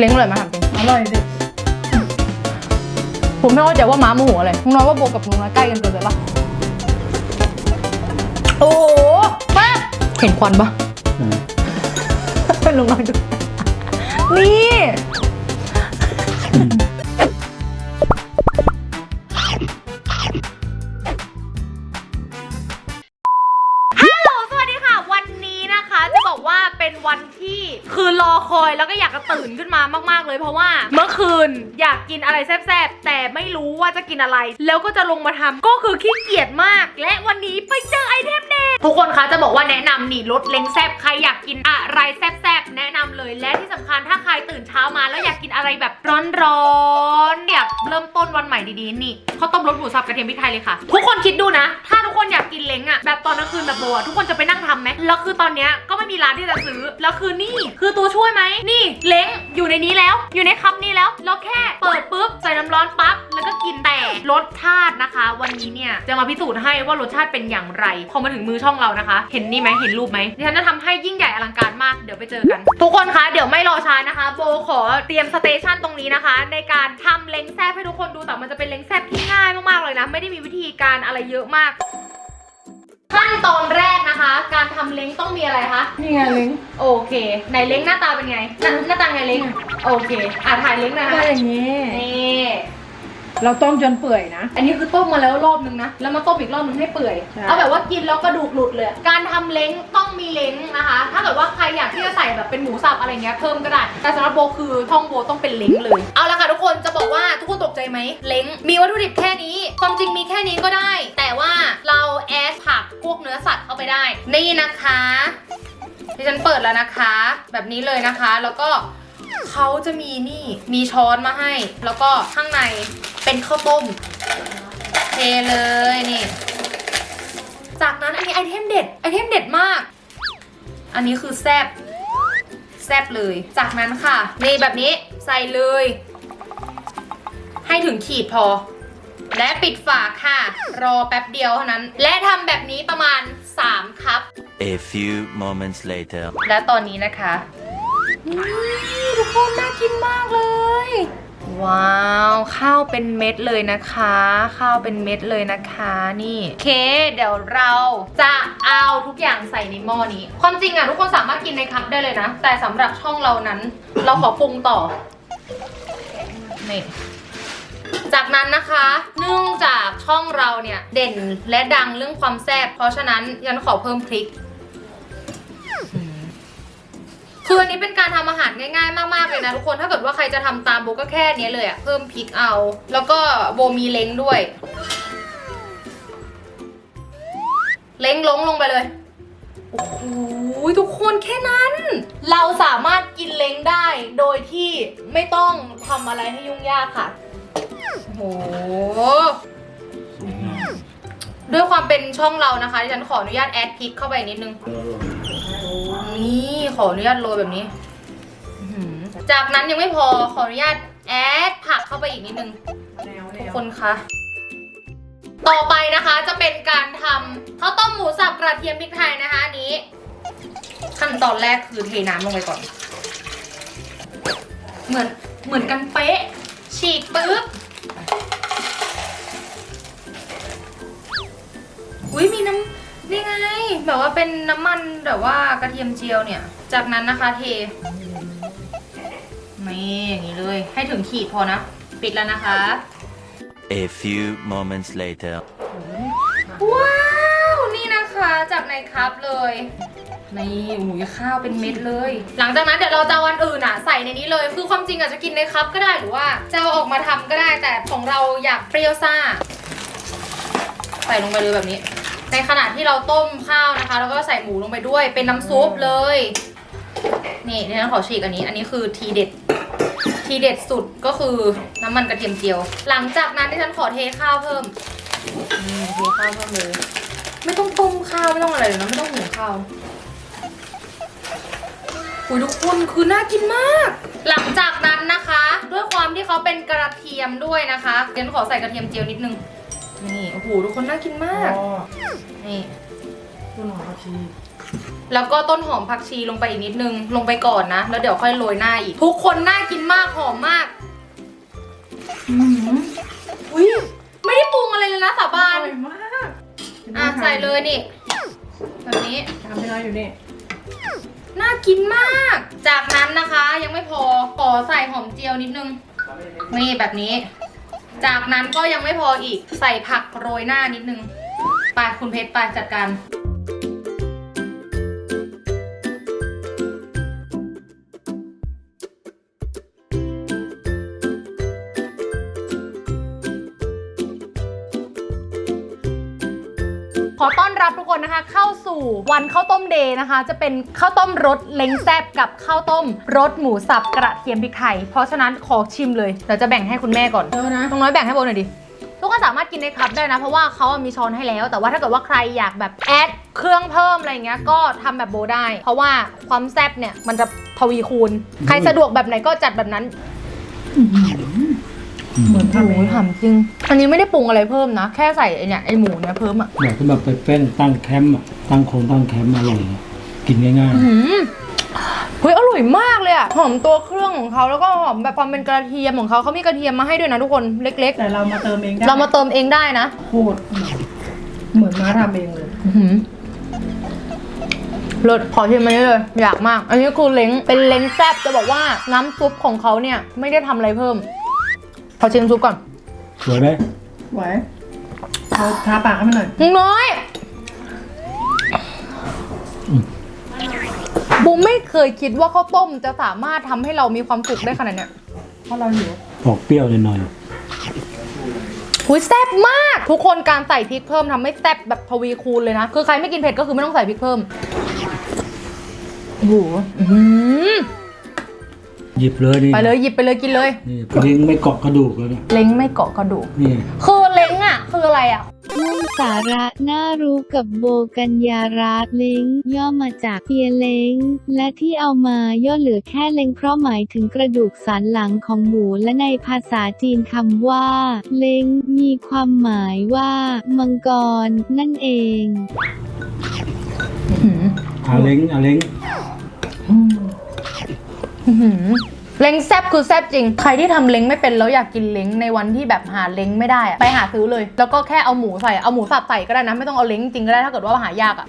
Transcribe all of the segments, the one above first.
เล้งอร่อยไหมถามจริงอร่อยดิผมไม่เข้าใจว่าม้าโมโหอะไรลุงน้อยว่าโบกับลุงน้อยใกล้กันเกินไปปะโอ้โหแป๊บเห็นควันปะเป็นลุงน้อยดูนี่ วันที่คือรอคอยแล้วก็อยากจะตื่นขึ้นมามากๆเลย เพราะว่าเมื่อคืนอยากกินอะไรแซ่บๆแต่ไม่รู้ว่าจะกินอะไร แล้วก็จะลงมาทำก็คือขี้เกียจมาก และวันนี้ไปเจอไอเทมเด็ดทุกคนคะจะบอกว่าแนะนำนี่รสเล้งแซ่บใครอยากกินอะไรแซ่บๆแนะนำเลย และที่สำคัญถ้าใครตื่นเช้า อะไรแบบร้อนๆอยากเริ่มต้นวันใหม่ดีๆ นี่ข้าวต้มรสหมูสับกระเทียมพริกไทยเลยค่ะ ทุกคนคิดดูนะ ถ้าทุกคนอยากกินเล้งอะแบบตอนกลางคืนแบบโบอะทุกคนจะไปนั่งทำไหมแล้วคือตอนเนี้ยก็ไม่มีร้านที่จะซื้อแล้วคือนี่คือตัวช่วยไหมนี่เล้งอยู่ในนี้แล้ว อยู่ในคัพนี้แล้วแล้วแค่เปิดปุ๊บใส่น้ำร้อนปั๊บแล้วก็กินแต่รสชาตินะคะ วันนี้เนี่ยจะมาพิสูจน์ให้ว่ารสชาติเป็นอย่างไรพอมาถึงมือช่องเรานะคะ เห็นนี่ไหมเห็นรูปไหมดิฉันจะทำให้ยิ่งใหญ่อลังการมากเดี๋ยวไปเจอกัน ทุกคนคะเดี๋ยวไม่รอช้านะคะ โบขอเตรียมสเตชันตรงนี้นะคะ ในการทำเล้งแซ่บให้ทุกคนดูแต่มันจะเป็นเล้งแซ่บที่ง่ายมากๆเลยนะ ไม่ได้มีวิธีการอะไรเยอะมากขั้นตอนแรกนะคะ การทำเล้งต้องมีอะไรคะนี่ไงลิงโอเคไหนเล้งหน้าตาเป็นไงหน้าหน้าตาไงเล้งโอเค อะถ่ายเล้งหนะก็คะอย่างนี้นี่ เราต้มจนเปื่อยนะ อันนี้คือต้มมาแล้วรอบนึงนะ แล้วมาต้มอีกรอบนึงให้เปื่อย ใช่ เอาแบบว่ากินแล้วกระดูกหลุดเลย การทำเล้งต้องมีเล้งนะคะ ถ้าเกิดว่าใครอยากที่จะใส่แบบเป็นหมูสับอะไรเงี้ยเพิ่มก็ได้ แต่สำหรับโบคือช่องโบต้องเป็นเล้งเลย เอาละค่ะทุกคนจะบอกว่าทุกคนตกใจไหมเล้งมีวัตถุดิบแค่นี้ ความจริงมีแค่นี้ก็ได้ แต่ว่าเราแอดผักพวกเนื้อสัตว์เข้าไปได้ นี่นะคะดิฉันเปิดแล้วนะคะ แบบนี้เลยนะคะ แล้วก็เขาจะมีนี่มีช้อนมาให้ แล้วก็ข้างใน เป็นข้าวต้มเทเลยนี่ จากนั้นอันนี้ไอเทมเด็ด ไอเทมเด็ดมาก อันนี้คือแซบแซบเลย จากนั้นค่ะนี่แบบนี้ใส่เลย ให้ถึงขีดพอ และปิดฝาค่ะ รอแป๊บเดียวเท่านั้น และทำแบบนี้ประมาณ 3คัพ A few moments later. และตอนนี้นะคะนี่ทุกคนน่ากินมากเลย ว้าว ข้าวเป็นเม็ดเลยนะคะ ข้าวเป็นเม็ดเลยนะคะนี่โอเค เดี๋ยวเราจะเอาทุกอย่างใส่ในหม้อนี้ ความจริงอะทุกคนสามารถกินในคัพได้เลยนะ แต่สำหรับช่องเรานั้น เราขอปรุงต่อนี่จากนั้นนะคะ เนื่องจากช่องเราเนี่ย เด่นและดังเรื่องความแซ่บเพราะฉะนั้นยันขอเพิ่มพริก คืออันนี้เป็นการทำอาหารง่าย ๆ มากๆเลยนะทุกคนถ้าเกิดว่าใครจะทำตามโบก็แค่เนี้ยเลยอะเพิ่มพริกเอา แล้วก็โบมีเล้งด้วย เล้งล้งลงไปเลยโอ้โหทุกคนแค่นั้น เราสามารถกินเล้งได้โดยที่ไม่ต้องทำอะไรให้ยุ่งยากค่ะโอ้โหด้วยความเป็นช่องเรานะคะดิฉันขออนุญาตแอดพริกเข้าไปนิดนึง นี่ขออนุญาตโรยแบบนี้อื้อหือจากนั้นยังไม่พอขออนุญาตแอดผักเข้าไปอีกนิดนึงแนวแนทุกวคนคะ ต่อไปนะคะจะเป็นการทำข้าวต้มหมูสับกระเทียมพริกไทยนะคะอันนี้ ขั้นตอนแรกคือเทน้ำลงไปก่อน เหมือนเหมือนกันเป๊ะ ฉีกปุ๊บ อุ้ยมีน้ำ นี่ไง แบบว่าเป็นน้ำมันแบบว่ากระเทียมเจียวเนี่ย จากนั้นนะคะเทนี่อย่างนี้เลย ให้ถึงขีดพอนะ ปิดแล้วนะคะ A few moments later. ว้าว นี่นะคะจากในคัพเลยนี่โอ้ยข้าวเป็นเม็ดเลย หลังจากนั้นเดี๋ยวเราจะเอาวันอื่นอะใส่ในนี้เลย คือความจริงอาจจะกินในคัพก็ได้หรือว่าจะเอาออกมาทำก็ได้ แต่ของเราอยากเปรี้ยวซ่า ใส่ลงไปเลยแบบนี้ ในขณะที่เราต้มข้าวนะคะ แล้วก็ใส่หมูลงไปด้วย เป็นน้ำซุปเลย นี่เดี๋ยวฉันขอฉีกอันนี้ อันนี้คือทีเด็ด ทีเด็ดสุดก็คือน้ำมันกระเทียมเจียว หลังจากนั้นที่ฉันขอเทข้าวเพิ่มอืมเทข้าวเพิ่มเลย ไม่ต้องต้มข้าวไม่ต้องอะไรเลยนะไม่ต้องหุงข้าวอุยทุกคนคือน่ากินมาก หลังจากนั้นนะคะ ด้วยความที่เขาเป็นกระเทียมด้วยนะคะเดี๋ยวฉันขอใส่กระเทียมเจียวนิดนึงนี่ โอ้โหทุกคนน่ากินมากอ๋อนี่ ต้นหอมผักชีแล้วก็ต้นหอมผักชีลงไปอีกนิดนึง ลงไปก่อนนะ แล้วเดี๋ยวค่อยโรยหน้าอีก ทุกคนน่ากินมากหอมมากอุ้ยไม่ได้ปรุงอะไรเลยนะสาอบานร่อยมากอะใส่เลยนี่แบบนี้ ทำให้น้อยอยู่นี่น่ากินมาก จากนั้นนะคะยังไม่พอขอใส่หอมเจียวนิดนึง นี่แบบนี้ จากนั้นก็ยังไม่พออีกใส่ผักโรยหน้านิดนึงไปคุณเพชรไปจัดการ อต้อนรับทุกคนนะคะ เข้าสู่วันข้าวต้มเดย์นะคะ จะเป็นข้าวต้มรสเล้งแซบกับข้าวต้มรสหมูสับกระเทียมพริกไทย เพราะฉะนั้นขอชิมเลยเดี๋ยวจะแบ่งให้คุณแม่ก่อนเออนะ น้องน้อยแบ่งให้โบหน่อยดิ ทุกคนสามารถกินในคัพได้นะ เพราะว่าเขามีช้อนให้แล้ว แต่ว่าถ้าเกิดว่าใครอยากแบบแอดเครื่องเพิ่มอะไรเงี้ยก็ทำแบบโบได้ เพราะว่าความแซบเนี่ยมันจะทวีคูณ ใครสะดวกแบบไหนก็จัดแบบนั้น เหมือนทำเอโอ้งยถามจริง อันนี้ไม่ได้ปรุงอะไรเพิ่มนะ แค่ใส่ไอเนี่ยไอหมูเนี่ยเพิ่มอะอยากจะแบบไปเป็นตั้งแคมป์อะตั้งโครงตั้งแคมป์อร่อยอะกินง่ายอื้อหือเฮ้ยอร่อยมากเลยอะหอมตัวเครื่องของเขาแล้วก็หอมแบบความเป็นกระเทียมของเขาเขามีกระเทียมมาให้ด้วยนะทุกคนเล็กแต่เรามาเติมเองได้ๆ เรามาเติมเองได้นะโคตรเหมือนม้าทำเองเลยอื้อหือรสขอชิมอันนี้เลย อยากมาก อันนี้คือเล้งเป็นเล้งแซ่บจะบอกว่าน้ำซุปของเขาเนี่ยไม่ได้ทำอะไรเพิ่มข อชิมซุปก่อนๆสวยไหมไหวเอาทาปากให้มันหน่อยน้อยบูมไม่เคยคิดว่าข้าวต้มจะสามารถทำให้เรามีความสุขได้ขนาดเนี้ยเพราะเราหิวออกเปรี้ยวหน่อยหุยแซ่บมาก ทุกคนการใส่พริกเพิ่มทำให้แซ่บแบบทวีคูณเลยนะ คือใครไม่กินเผ็ดก็คือไม่ต้องใส่พริกเพิ่มโอ้โหอื้อ หือๆหยิบเลยนี่ไปเลยหยิบไปเลยกินเลย นี่เล้งไม่เกาะกระดูกเลยเนี่ยเล้งไม่เกาะกระดูก นี่คือเล้งอะ คืออะไรอะมุ่งสาระน่ารู้กับโบกัญญารัตน์เล้งย่อมาจากเปียเล้งและที่เอามาย่อเหลือแค่เล้งเพราะหมายถึงกระดูกสันหลังของหมูและในภาษาจีนคำว่า เล้งมีความหมายว่า มังกร นั่นเองอาเล้งอาเล้ง อื้อหือเล้งแซบคือแซบจริง ใครที่ทำเล้งไม่เป็นแล้วอยากกินเล้งในวันที่แบบหาเล้งไม่ได้อะไปหาซื้อเลย แล้วก็แค่เอาหมูใส่ เอาหมูสับใส่ก็ได้นะ ไม่ต้องเอาเล้งจริงก็ได้ถ้าเกิดว่าหายากอะ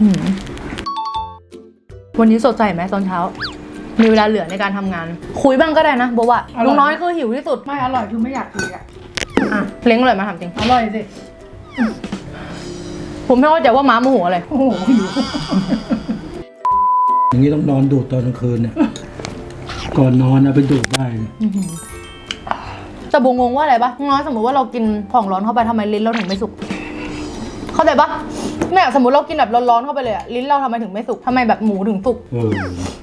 อื้อหือวันนี้สดใสไหมตอนเช้า มีเวลาเหลือในการทำงาน คุยบ้างก็ได้นะโบอกว่าลุงน้อยคือหิวที่สุดไม่อร่อยคือไม่อยากกินอะ อะเล้งอร่อยไหมาถามจริง อร่อยสิ ผมไม่เข้าใจว่าม้าโมโหอะไร โอ้โหหิว อย่างนี้ต้องนอนดูดตอนกลางคืนเนี่ยก่อนนอนเอาไปดูดได้เลยแต่โบงงว่าอะไรปะน้อยสมมติว่าเรากินของร้อนเข้าไปทำไมลิ้นเราถึงไม่สุก เข้าใจปะเนี่ยสมมติเรากินแบบร้อนๆเข้าไปเลยอะลิ้นเราทำไมถึงไม่สุกทำไมแบบหมูถึงสุกเออ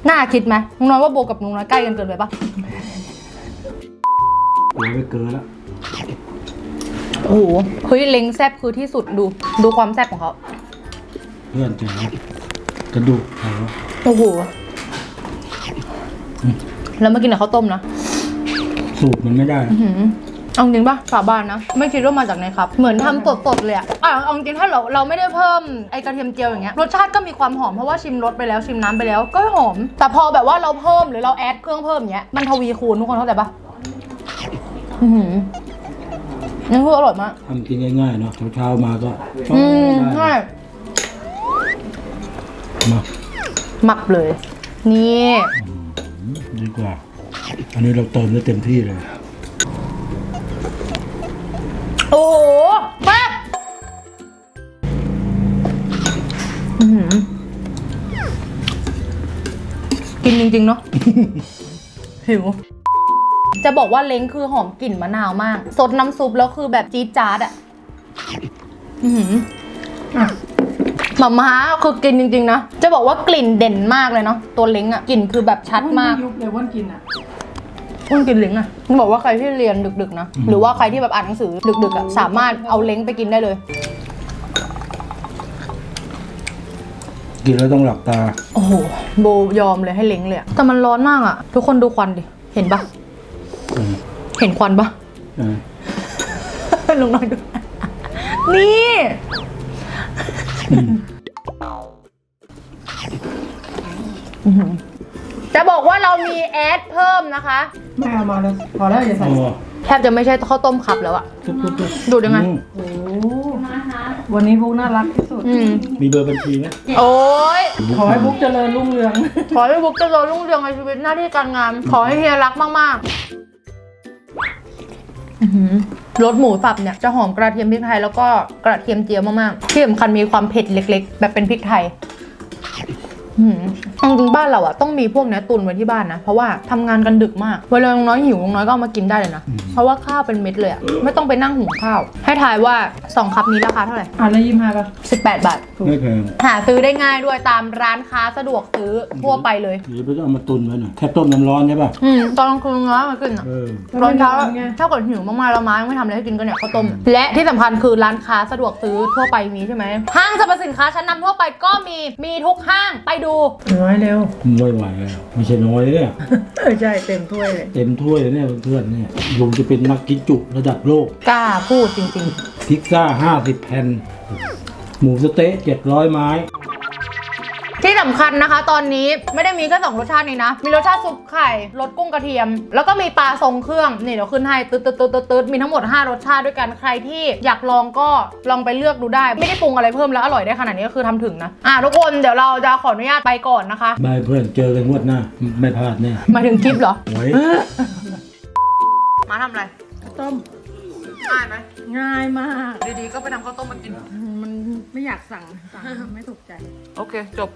น่าคิดไหมน้องน้อยว่าโบกับน้องน้อยใกล้กันเกินไปปะกลัวไปเกินแล้วโอ้โหเฮ้ยเล้งแซบคือที่สุดดูดูความแซบของเขา เพื่อนจ๋า กระดูกเขาโอ้โหแล้วมากินกับข้าวต้มนะสูบมันไม่ได้อื้อหือเอาจริงปะสาบานนะ ไม่คิดว่ามาจากไหนครับ เหมือนทำสดๆเลยอะอะเอาจริงถ้าเราเราไม่ได้เพิ่มไอกระเทียมเจียวอย่างเงี้ยรสชาติก็มีความหอมเพราะว่าชิมรสไปแล้วชิมน้ำไปแล้วก็หอม แต่พอแบบว่าเราเพิ่มหรือเราแอดเครื่องเพิ่มอย่างเงี้ยมันทวีคูณทุกคนเข้าใจปะอือหือนี่คืออร่อยมาก ทำกินง่ายๆเนาะเช้าๆมาก็อืมได้ใช่ มาหมักเลย นี่ ดีกว่า อันนี้เราเติมได้เต็มที่เลย โอ้โหแซ่บอื้อหือกินจริง ๆ เนาะ หิว จะบอกว่าเล้งคือหอมกลิ่นมะนาวมาก สดน้ำซุปแล้วคือแบบจี๊ดจ๊าดอะอือหืออะห มาม้าคือกินจริงๆนะ จะบอกว่ากลิ่นเด่นมากเลยเนาะตัวเล้งอะกลิ่นคือแบบชัดมาก ไยุบเลยว่านกินอะเพิ่งกินเล้งอะต้องบอกว่าใครที่เรียนดึกๆนะ หรือว่าใครที่แบบอ่านหนังสือดึกๆอะสามารถเอาเล้งไปกินได้เลย กินแล้วต้องหลับตา โอ้โหโบยอมเลยให้เล้งเลยอะแต่มันร้อนมากอะทุกคนดูควันดิ เห็นปะอืมเห็นควันปะเออลุงน้อยดู นี่ จะบอกว่าเรามีแอดเพิ่มนะคะ ไม่เอามาแล้วพอแล้วอย่าใส่อ๋อแทบจะไม่ใช่ข้าวต้มคับแล้วอะทุบทุบทุบดูดยังไง อืมโอ้วันนี้บุ๊กน่ารักที่สุด อืม มีเบอร์บัญชีไหมโอ้ย ขอให้บุ๊กเจริญรุ่งเรือง ขอให้บุ๊กเจริญรุ่งเรืองในชีวิตหน้าที่การงาน ขอให้เฮียรักมากๆอื้อหือ รสหมูสับเนี่ยจะหอมกระเทียมพริกไทยแล้วก็กระเทียมเจียวมากๆที่สำคัญมีความเผ็ดเล็ก ๆ แบบเป็นพริกไทย จริงๆบ้านเราอะต้องมีพวกเนี้ยตุนไว้ที่บ้านนะ เพราะว่าทำงานกันดึกมาก เวลาน้อยหิวน้อยก็เอามากินได้เลยนะ เพราะว่าข้าวเป็นเม็ดเลยอะไม่ต้องไปนั่งหุงข้าว ให้ทายว่าสองคัพนี้ราคาเท่าไหร่อะแล้วยิ้มห้าป่ะ18บาทไม่แพงหาซื้อได้ง่ายด้วยตามร้านค้าสะดวกซื้อทั่วไปเลยหรือไปเอามาตุนไว้หน่อยแค่ต้มน้ำร้อนใช่ป่ะอืมตอนกลางคืนร้อนมาขึ้นอะเออตอนเช้าไงถ้าเกิดหิวมากๆแล้วม้ายังไม่ทำอะไรให้กินก็เนี่ยข้าวต้ม และที่สำคัญคือร้านค้าสะดวกซื้อทั่วไปมีใช่ไหมห้างสรรพสินค้าชั้นนำทั่วไปก็มีมีทุกห้างไปดูน้อยเร็วน้อยไหวแล้วไม่ใช่น้อยเนี่ยเออใช่เต็มถ้วยเลยเต็มถ้วยเลยเนี่ยเพื่อนๆเนี่ยลุงจะเป็นนักกินจุระดับโลกกล้าพูดจริงพิซซ่าห้าสิบแผ่นหมูสะเต๊ะเจ็ดร้อยไม้ๆ ที่สำคัญนะคะ ตอนนี้ไม่ได้มีแค่สองรสชาตินี้นะ มีรสชาติซุปไข่รสกุ้งกระเทียม แล้วก็มีปลาทรงเครื่องนี่เดี๋ยวขึ้นให้ตืดตืดตืดตืดมีทั้งหมด 5 รสชาติด้วยกันใครที่อยากลองก็ลองไปเลือกดูได้ ไม่ได้ปรุงอะไรเพิ่มแล้วอร่อยได้ขนาดนี้ก็คือทำถึงนะอะทุกคนเดี๋ยวเราจะขออนุญาตไปก่อนนะคะบายเพื่อนเจอกันงวดหน้า ไม่พลาดแน่มาถึงคลิปเหรอ ไว้ มาทำอะไร ต้ม ง่ายไหมง่ายมาก ดีๆก็ไปทำข้าวต้มมากิน มันไม่อยากสั่ง สั่งไม่ถูกใจ โอเค จบ